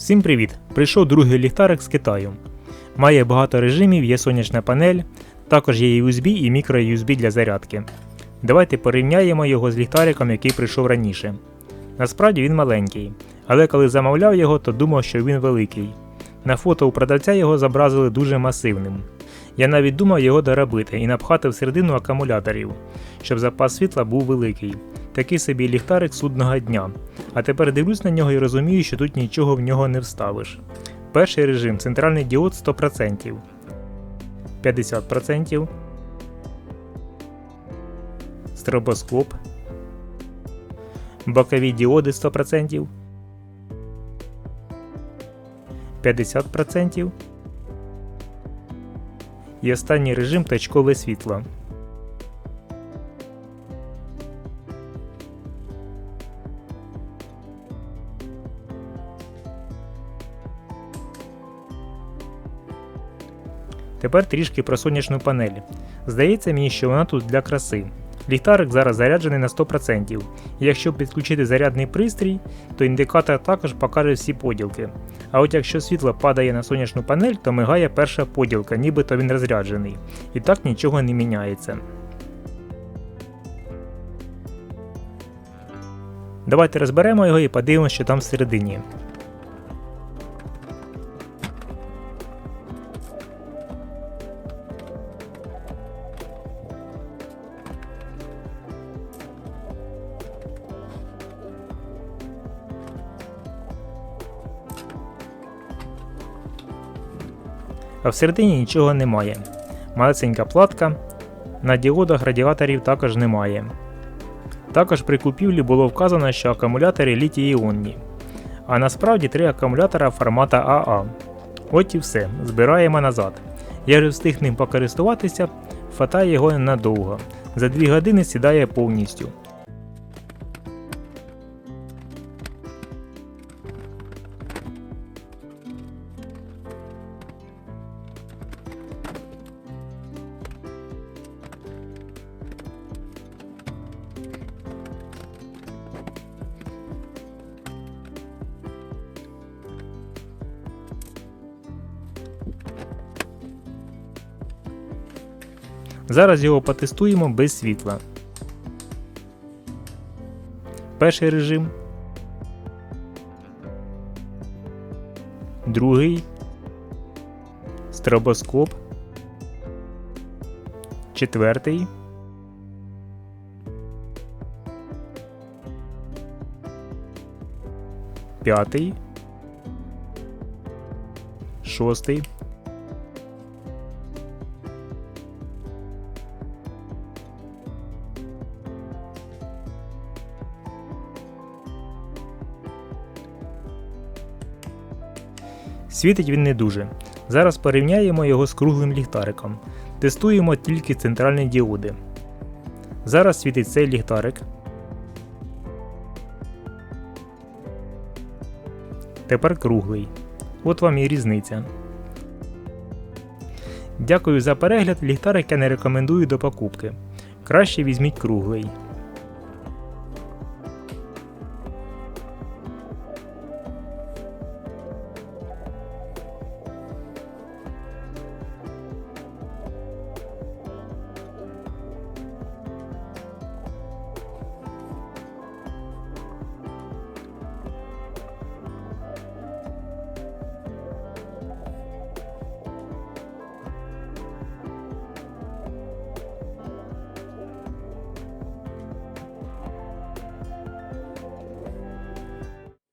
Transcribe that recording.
Всім привіт! Прийшов другий ліхтарик з Китаю. Має багато режимів, є сонячна панель, також є USB і мікро-USB для зарядки. Давайте порівняємо його з ліхтариком, який прийшов раніше. Насправді він маленький, але коли замовляв його, то думав, що він великий. На фото у продавця його зобразили дуже масивним. Я навіть думав його доробити і напхати всередину акумуляторів, щоб запас світла був великий. Такий собі ліхтарик судного дня. А тепер дивлюсь на нього і розумію, що тут нічого в нього не вставиш. Перший режим центральний діод 100%, 50%, стробоскоп, бокові діоди 100%, 50% і останній режим точкове світло. Тепер трішки про сонячну панель. Здається мені, що вона тут для краси. Ліхтарик зараз заряджений на 100%, і якщо підключити зарядний пристрій, то індикатор також покаже всі поділки. А от якщо світло падає на сонячну панель, то мигає перша поділка, нібито він розряджений. І так нічого не міняється. Давайте розберемо його і подивимося, що там всередині. А всередині нічого немає. Малесенька платка, на діодах радіаторів також немає. Також при купівлі було вказано, що акумулятори літій іонні а насправді три акумулятора формата АА. От і все, збираємо назад. Я вже встиг ним покористуватися, хватає його надовго. За 2 години сідає повністю. Зараз його потестуємо без світла. Перший режим. Другий. Стробоскоп. Четвертий. П'ятий. Шостий. Світить він не дуже. Зараз порівняємо його з круглим ліхтариком. Тестуємо тільки центральні діоди. Зараз світить цей ліхтарик. Тепер круглий. От вам і різниця. Дякую за перегляд. Ліхтарик я не рекомендую до покупки. Краще візьміть круглий.